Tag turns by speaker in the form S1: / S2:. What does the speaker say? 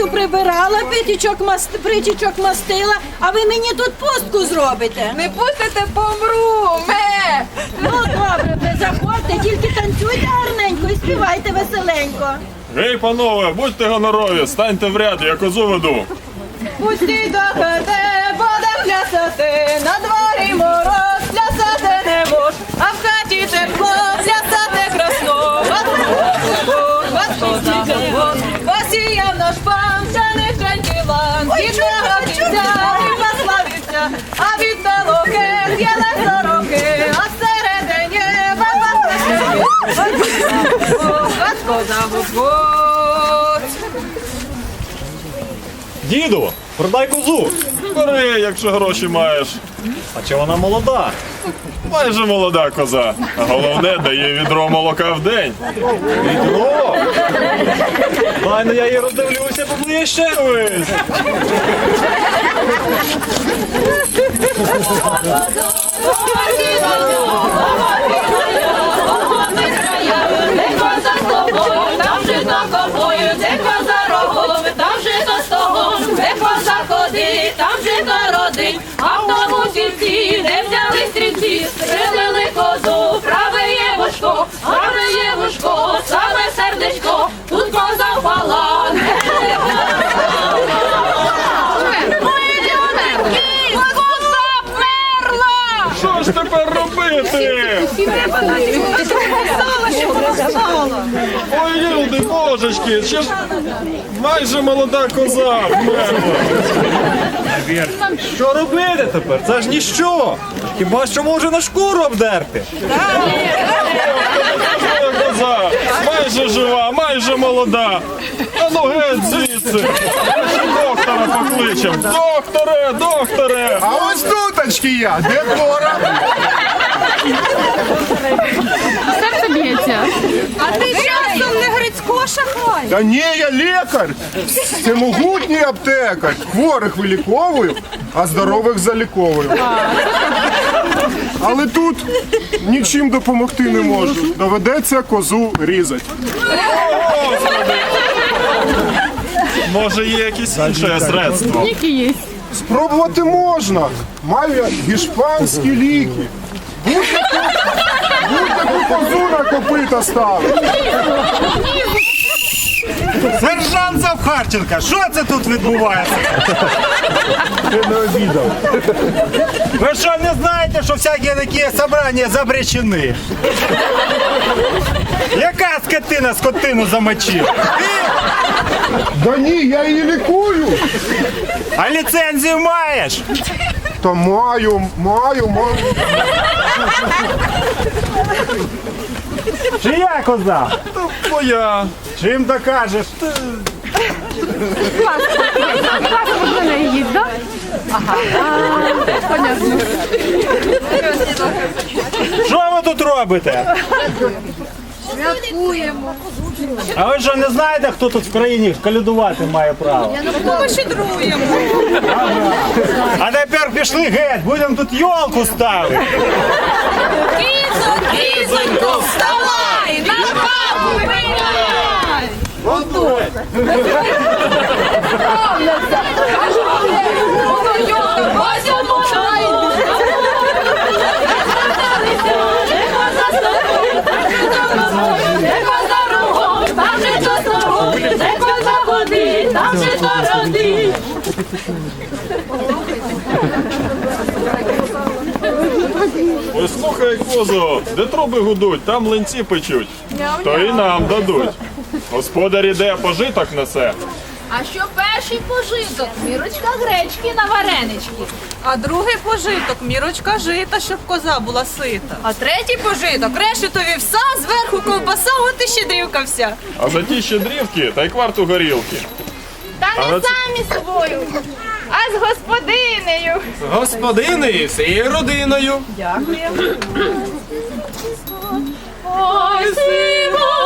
S1: хату прибирала, питічок маст, притічок мастила, а ви мені тут пустку зробите.
S2: Не пустите, помру! Ме!
S1: Ну добре, ви заходьте, тільки танцюйте гарненько і співайте веселенько.
S3: Гей, панове, будьте гонорові, станьте в ряд, я козу веду.
S2: Пустіть до хати, буде плясати, на дворі мороз, плясати не мож, а в з'їли сороки, а всередині Господь.
S4: Діду, продай козу.
S3: Бери, якщо гроші маєш.
S4: А чи вона молода?
S3: Майже молода коза. А головне, дає відро молока в день.
S4: Відро. Дай ну я її роздивлюся поближче. Ось.
S3: Робити? Ой, люди, божечки, ще ж майже молода коза вмерла.
S4: Що робити тепер? Це ж ніщо. Хіба що може на шкуру обдерти?
S3: Коза, майже жива, майже молода. А ну геть звідси. Доктора покличем. Докторе, докторе.
S5: А ось туточки я, де Дора?
S2: А ти часом не Грицько шахрай?
S5: Та ні, я лікар. Це могутній аптекар. Хворих виліковую, а здорових заліковую. Але тут нічим допомогти не можу. Доведеться козу різати.
S3: Може є якесь інше средство?
S5: Спробувати можна. Маю я гішпанські ліки. Будь-яку будь-яку козу на копита ставить.
S6: Сержант Завхарченка, що це тут відбувається?
S5: Ти не обідав.
S6: Ви що не знаєте, що всякі такі собрання запрещені? Яка скотина скотину замочила?
S5: Да ні, я її лікую.
S6: А ліцензію маєш?
S5: Та маю, маю, маю.
S6: Чия коза?
S3: Моя.
S6: Чим докажеш? Що ви тут робите? А ви що не знаєте, хто тут в країні калюдувати має право?
S2: Ми щедруємо.
S6: А тепер пішли геть, будемо тут йолку ставити.
S2: Кізо, кізонько, вставай! На бабу виляй! Там же то родить.
S3: Ой, слухай, козо, де труби гудуть, там млинці печуть. То і нам дадуть. Господар іде, пожиток несе.
S7: А що перший пожиток? Мірочка гречки на варенички.
S2: А другий пожиток мірочка жита, щоб коза була сита. А третій пожиток решетові вса, зверху ковбаса, от і щедрівка вся.
S3: А за ті щедрівки та й кварту горілки.
S7: Та не самі собою, а з господинею.
S8: Господини всією родиною.
S2: Ой, і зозула